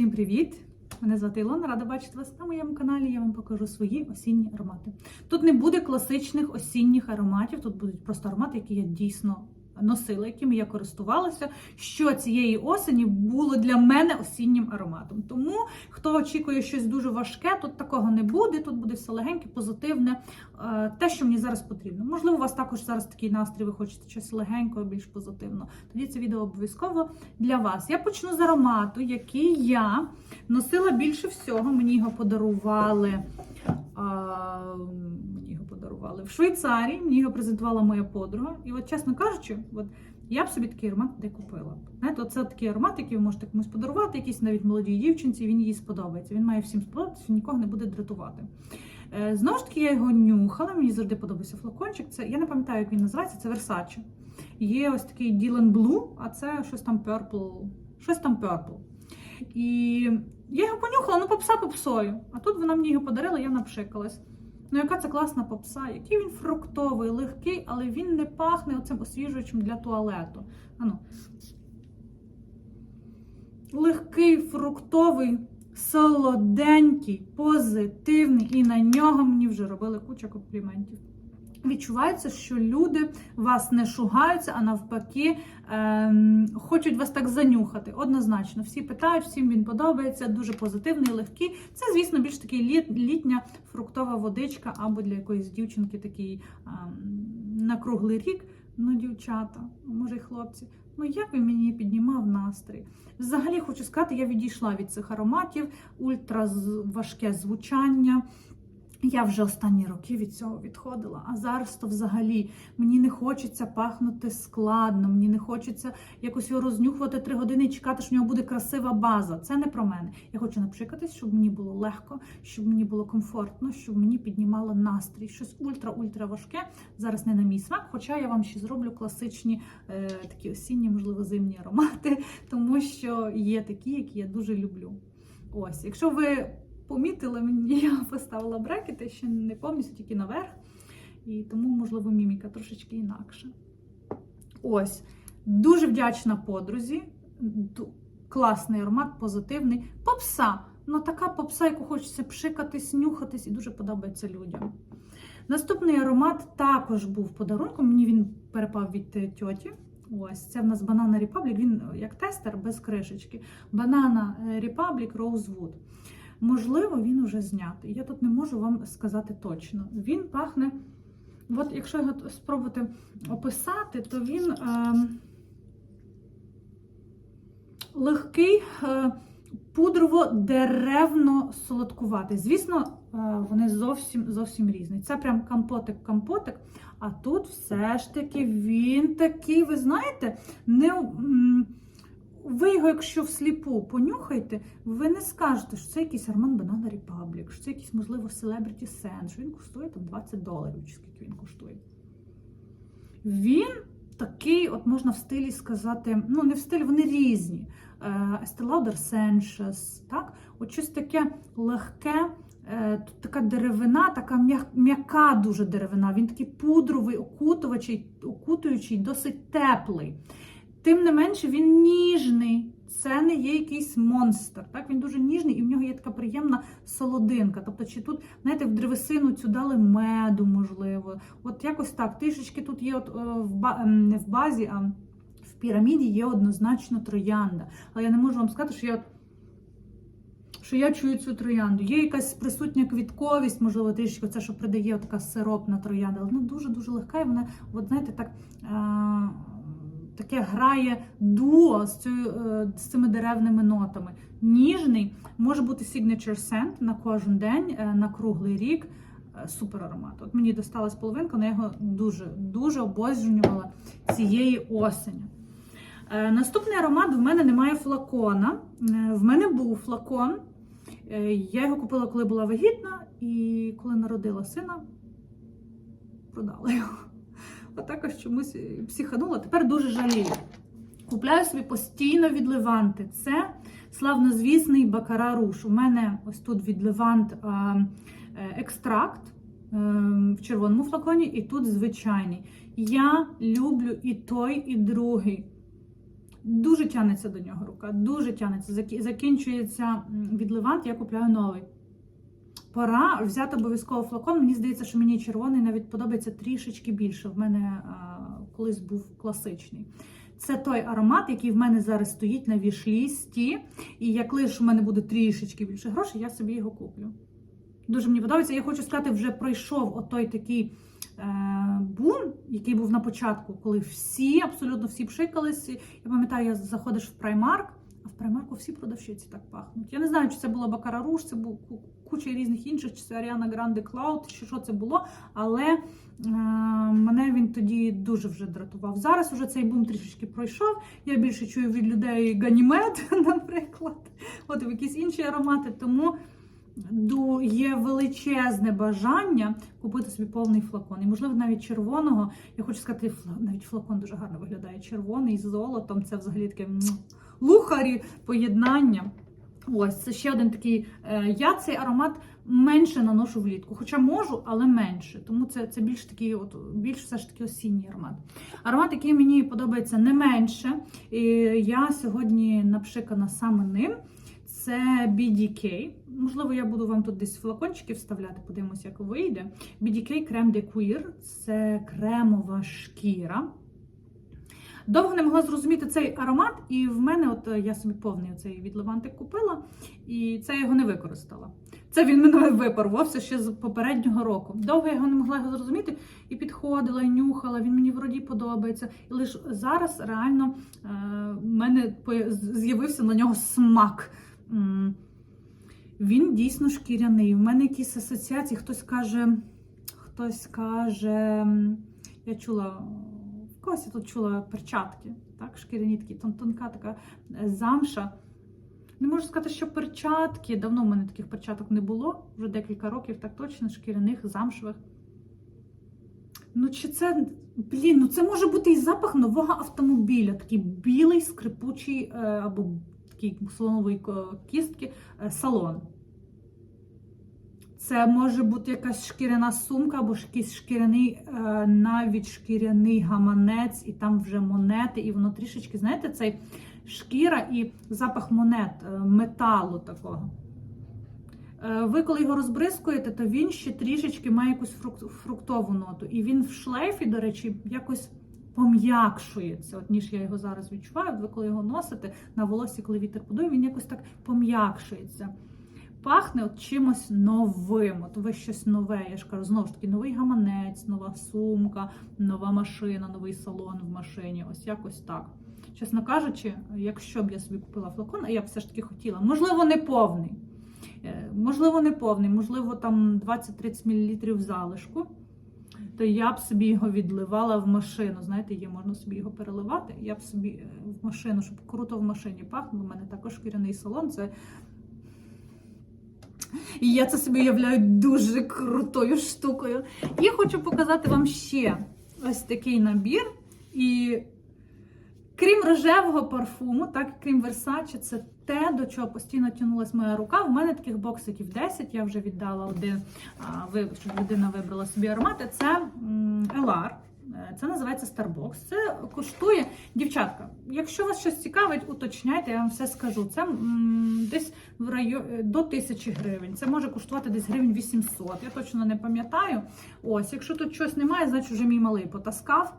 Всім привіт! Мене звати Ілона, рада бачити вас на моєму каналі. Я вам покажу свої осінні аромати. Тут не буде класичних осінніх ароматів, тут будуть просто аромати, які я дійсно носила, якими я користувалася. Що цієї осені було для мене осіннім ароматом. Тому хто очікує щось дуже важке, тут такого не буде. Тут буде все легеньке, позитивне, е, те, що мені зараз потрібно. Можливо, у вас також зараз такий настрій, ви хочете щось легенького, більш позитивно. Тоді це відео обов'язково для вас. Я почну з аромату, який я носила більше всього. Мені його подарували. А, подарували в Швейцарії. Мені його презентувала моя подруга. І от, чесно кажучи, от я б собі такий аромат де купила. Знаєте, це такий аромат, який ви можете комусь подарувати, якійсь навіть молодій дівчинці, він їй сподобається. Він має всім сподобатися, він нікого не буде дратувати. Е, Знову ж таки, я його нюхала, мені завжди подобався флакончик. Це я не пам'ятаю, як він називається, це Versace. Є ось такий Dylan Blue, а це щось там Purple. Щось там Purple. І я його понюхала, ну попса попсою. А тут вона мені його подарила, я напшикалась. Ну, яка це класна попса, який він фруктовий, легкий, але він не пахне оцим освіжувачем для туалету. Ану. Легкий, фруктовий, солоденький, позитивний, і на нього мені вже робили куча компліментів. Відчувається, що люди вас не шугаються, а навпаки ем, хочуть вас так занюхати. Однозначно, всі питають, всім він подобається, дуже позитивний, легкий. Це, звісно, більш такий літ, літня фруктова водичка або для якоїсь дівчинки такий ем, на круглий рік. Ну, дівчата, може й хлопці. Ну, як він мені піднімав настрій? Взагалі, хочу сказати, я відійшла від цих ароматів, ультра важке звучання. Я вже останні роки від цього відходила, а зараз то взагалі мені не хочеться пахнути складно, мені не хочеться якось його рознюхувати три години і чекати, що в нього буде красива база. Це не про мене. Я хочу напшикатись, щоб мені було легко, щоб мені було комфортно, щоб мені піднімало настрій. Щось ультра-ультра важке. Зараз не на мій смак, хоча я вам ще зроблю класичні е, такі осінні, можливо, зимні аромати, тому що є такі, які я дуже люблю. Ось, якщо ви помітили, мені я поставила брекети, ще не повністю тільки наверх. І тому, можливо, міміка трошечки інакша. Ось. Дуже вдячна подрузі. Класний аромат, позитивний. Попса. Ну, така попса, яку хочеться пшикатись, нюхатись, і дуже подобається людям. Наступний аромат також був подарунком. Мені він перепав від е, тьоті. Ось це в нас Banana Republic, Він е, як тестер без кришечки. Banana Republic Rosewood. Можливо, він уже знятий. Я тут не можу вам сказати точно. Він пахне. От якщо його спробувати описати, то він е, легкий, е, пудрово-деревно-солодкуватий. Звісно, е, вони зовсім зовсім різні. Це прям компотик-компотик. А тут все ж таки він такий, ви знаєте, не. м, ви його, якщо всліпу понюхаєте, ви не скажете, що це якийсь Armand Banana Republic, що це якийсь, можливо, Celebrity Scent, що він коштує там 20 доларів, чи скільки він коштує. Він такий, от можна в стилі сказати, ну не в стилі, вони різні. Е, Estee Lauder Sensuous, так? От щось таке легке, е, тут така деревина, така м'яка дуже деревина. Він такий пудровий, окутувачий, окутуючий, досить теплий. Тим не менше, він ніжний. Це не є якийсь монстр. Так, він дуже ніжний, і в нього є така приємна солодинка. Тобто, чи тут, знаєте, в древесину цю дали меду, можливо. От якось так. Трішечки тут є, от е, не в базі, а в піраміді є однозначно троянда. Але я не можу вам сказати, що я. що я чую цю троянду. Є якась присутня квітковість, можливо, трішки це, що придає така сиропна троянда. Але вона дуже-дуже легка, і вона, от знаєте, так. Таке грає дуо з, цією, е, з цими деревними нотами. Ніжний, може бути signature scent на кожен день, е, на круглий рік. Е, Супер аромат. От мені досталась половинка, але я його дуже дуже обожнювала цієї осені. Наступний аромат в мене немає флакона. В мене був флакон. Я його купила, коли була вагітна, і коли народила сина, продала його. Отакож чомусь психанула. Тепер дуже жалію. Купляю собі постійно від Леванти. Це славнозвісний бакара руш. У мене ось тут від Левант е, е, екстракт е, в червоному флаконі, і тут звичайний. Я люблю і той, і другий. Дуже тянеться до нього рука, дуже тянеться. Закінчується м, відливант, я купляю новий. Пора взяти обов'язково флакон. Мені здається, що мені червоний навіть подобається трішечки більше. В мене а, колись був класичний. Це той аромат, який в мене зараз стоїть на вішлісті. І як лише в мене буде трішечки більше грошей, я собі його куплю. Дуже мені подобається. Я хочу сказати, вже пройшов отой такий е, бум, який був на початку, коли всі, абсолютно всі пшикались. Я пам'ятаю, я заходиш в праймарк, а в праймарку всі продавщиці так пахнуть. Я не знаю, чи це була Бакара Руш, це був куча різних інших, чи це Аріана Гранде Клауд, чи що це було. Але е, мене він тоді дуже вже дратував. Зараз уже цей бум трішечки пройшов. Я більше чую від людей ганімед, наприклад, от якісь інші аромати. Тому є величезне бажання купити собі повний флакон. І, можливо, навіть червоного. Я хочу сказати, навіть флакон дуже гарно виглядає. Червоний з золотом. Це взагалі таке лухарі поєднання. Ось це ще один такий. е, Я цей аромат менше наношу влітку, хоча можу, але менше. Тому це, це більш такий, от більш все ж таки осінній аромат. Аромат, який мені подобається не менше. І я сьогодні напшикана саме ним. Це BDK. Можливо, я буду вам тут десь флакончики вставляти, подивимося, як вийде. BDK крем de Cuir – це кремова шкіра. Довго не могла зрозуміти цей аромат, і в мене, от е, я собі повний цей від Левантик купила, і це його не використала. Це він мене випарвався ще з попереднього року. Довго я його не могла його зрозуміти і підходила, і нюхала. Він мені вроді подобається. І лише зараз реально е, в мене з'явився на нього смак. Він дійсно шкіряний. У мене якісь асоціації. Хтось каже, хтось каже, я чула, когось я тут чула перчатки, так, шкіряні такі, тон- тонка така е, замша. Не можу сказати, що перчатки. Давно в мене таких перчаток не було, вже декілька років, так точно, шкіряних, замшевих. Ну, чи це, блін, ну це може бути і запах нового автомобіля, такий білий, скрипучий е, або такий слонової кістки е, салон. Це може бути якась шкіряна сумка або якийсь шкіряний, е, навіть шкіряний гаманець, і там вже монети, і воно трішечки, знаєте, цей шкіра і запах монет, е, металу такого. Е, Ви, коли його розбризкуєте, то він ще трішечки має якусь фрук- фруктову ноту. І він в шлейфі, до речі, якось пом'якшується. От ніж я його зараз відчуваю. Ви коли його носите на волосі, коли вітер подує, він якось так пом'якшується. Пахне от чимось новим. От ви щось нове. Я ж кажу, знову ж таки, новий гаманець, нова сумка, нова машина, новий салон в машині. Ось якось так. Чесно кажучи, якщо б я собі купила флакон, а я б все ж таки хотіла, можливо, не повний. Е, Можливо, не повний, можливо, там 20-30 мл залишку, то я б собі його відливала в машину. Знаєте, є, можна собі його переливати. Я б собі е, в машину, щоб круто в машині пахнуло. У мене також шкіряний салон. Це і я це собі уявляю дуже крутою штукою. І хочу показати вам ще ось такий набір. І крім рожевого парфуму, так крім Versace, це те, до чого постійно тягнулася моя рука. У мене таких боксиків 10, я вже віддала один, щоб людина вибрала собі аромати. Це Елар. Це називається Starbox. Це коштує дівчатка. Якщо вас щось цікавить, уточняйте, я вам все скажу. Це м, десь в до 1000 гривень. Це може коштувати десь гривень 800. Я точно не пам'ятаю. Ось, якщо тут щось немає, значить вже мій малий потаскав.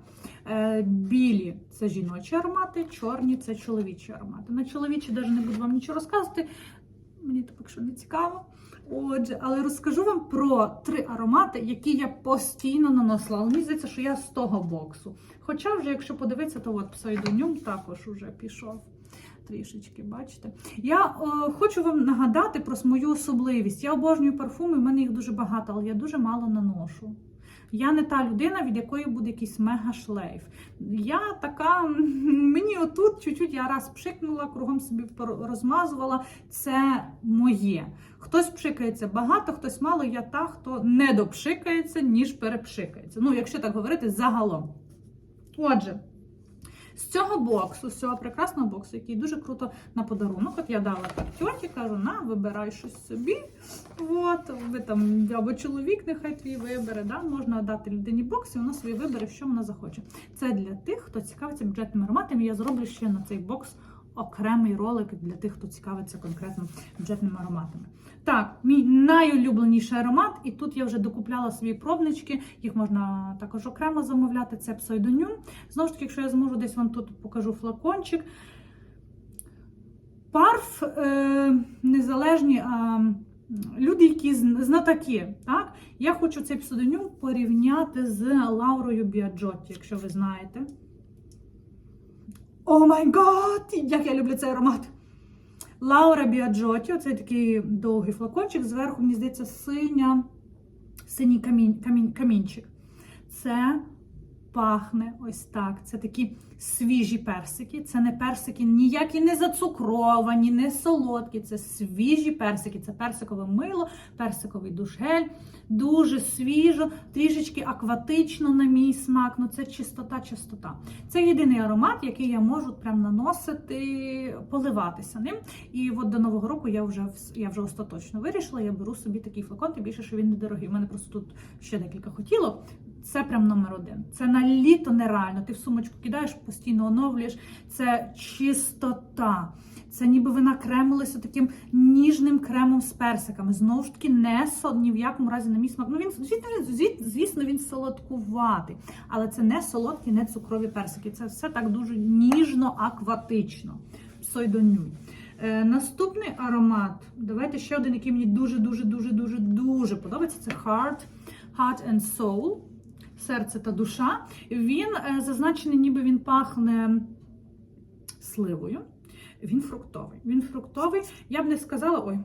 Е, Білі це жіночі аромати, чорні це чоловічі аромати. На чоловічі навіть не буду вам нічого розказувати. Мені поки що не цікаво. Отже, але розкажу вам про три аромати, які я постійно наносила. Але мені здається, що я з того боксу. Хоча вже, якщо подивитися, то от псевдонюм також уже пішов. Трішечки, бачите. Я е, хочу вам нагадати про мою особливість. Я обожнюю парфуми, в мене їх дуже багато, але я дуже мало наношу. Я не та людина, від якої буде якийсь мега-шлейф. Я така, мені отут чуть-чуть я раз пшикнула, кругом собі розмазувала. Це моє. Хтось пшикається багато, хтось мало. Я та, хто не допшикається, ніж перепшикається. Ну, якщо так говорити, загалом. Отже, З цього боксу, з цього прекрасного боксу, який дуже круто на подарунок. От я дала так тьоті, кажу, на, вибирай щось собі. От, ви там, або чоловік нехай твій вибере. Да? Можна дати людині бокс, і вона собі вибере, що вона захоче. Це для тих, хто цікавиться бюджетними ароматами. Я зроблю ще на цей бокс окремий ролик для тих, хто цікавиться конкретно бюджетними ароматами. Так, мій найулюбленіший аромат, і тут я вже докупляла свої пробнички, їх можна також окремо замовляти. Це псевдонюм. Знову ж таки, якщо я зможу, десь вам тут покажу флакончик. Парф е, незалежні, а люди, які зн- знатоки. Так? Я хочу цей псевдонюм порівняти з Лаурою Біаджотті, якщо ви знаєте. О май гад! Як я люблю цей аромат! Лаура Біаджоті, оцей такий довгий флакончик, зверху, мені здається, синя, синій камінь, камінь, камінчик. Це пахне ось так. Це такі свіжі персики. Це не персики ніякі не зацукровані, не солодкі. Це свіжі персики. Це персикове мило, персиковий душгель. Дуже свіжо, трішечки акватично на мій смак. Ну це чистота, чистота. Це єдиний аромат, який я можу прям наносити, поливатися ним. І от до нового року я вже я вже остаточно вирішила. Я беру собі такий флакон, тим більше, що він недорогий. У мене просто тут ще декілька хотілок. Це прям номер один. Це на літо нереально. Ти в сумочку кидаєш, постійно оновлюєш. Це чистота. Це ніби ви накремилися таким ніжним кремом з персиками. Знову ж таки, не со, ні в якому разі на мій смак. Ну він звісно, він- солодкуватий, але це не солодкі, не цукрові персики. Це все так дуже ніжно, акватично. Псойдонюй. Е, наступний аромат. Давайте ще один, який мені дуже, дуже, дуже, дуже, дуже подобається. Це Heart, Heart and Soul. Серце та душа. Він е, зазначений, ніби він пахне сливою. Він фруктовий. Він фруктовий. Я б не сказала, ой.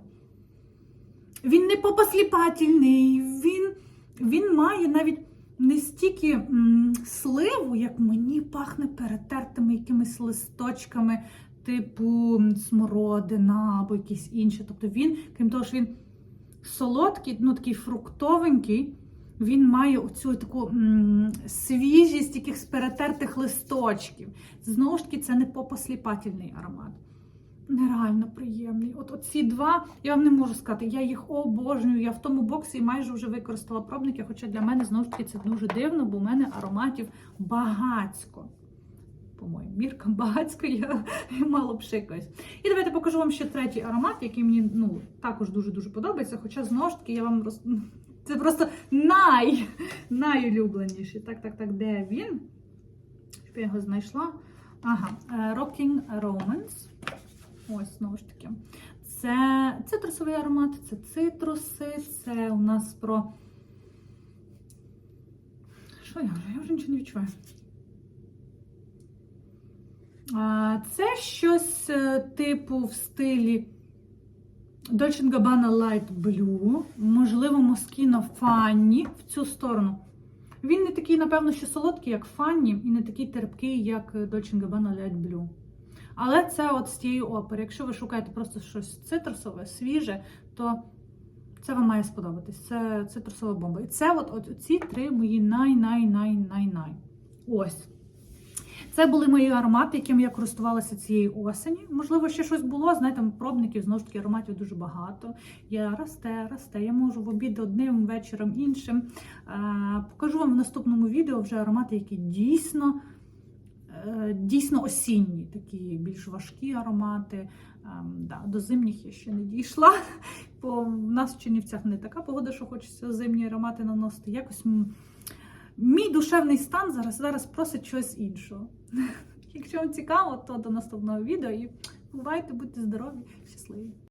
Він не попосліпательний, він, він має навіть не стільки м, сливу, як мені пахне перетертими якимись листочками, типу смородина або якісь інші. Тобто він, крім того, що він солодкий, ну такий фруктовенький. Він має оцю таку м, свіжість якихось перетертих листочків. Знову ж таки, це не попосліпательний аромат. Нереально приємний. От оці два, я вам не можу сказати, я їх обожнюю. Я в тому боксі майже вже використала пробники, хоча для мене знову ж таки це дуже дивно, бо в мене ароматів багацько. По-моєму, міркам багацько, я мало пшикаюсь. І давайте покажу вам ще третій аромат, який мені ну, також дуже-дуже подобається. Хоча знову ж таки я вам роз... Це просто най, найулюбленіший. Так, так, так, де він? Щоб я його знайшла. Ага, е, Rocking Romance. Ось, знову ж таки. Це цитрусовий аромат, це цитруси, це у нас про. Що я вже? Я вже нічого не відчуваю. Це щось е, типу в стилі Dolce Gabbana Light Blue, можливо, Moschino Fanny в цю сторону. Він не такий, напевно, що солодкий, як Fanny, і не такий терпкий, як Dolce Gabbana Light Blue. Але це от з тієї опери. Якщо ви шукаєте просто щось цитрусове, свіже, то це вам має сподобатись. Це цитрусова бомба. І це от, от ці три мої най-най-най-най-най. Ось. Це були мої аромати, якими я користувалася цієї осені. Можливо, ще щось було. Знаєте, пробників знову ж таки ароматів дуже багато. Я росте, росте. Я можу в обід одним вечором іншим. Покажу вам в наступному відео вже аромати, які дійсно. е, Дійсно осінні, такі більш важкі аромати. Да, до зимніх я ще не дійшла, бо в нас в Чернівцях не така погода, що хочеться зимні аромати наносити. Якось мій душевний стан зараз, зараз просить щось іншого. Якщо вам цікаво, то до наступного відео і бувайте, будьте здорові, щасливі!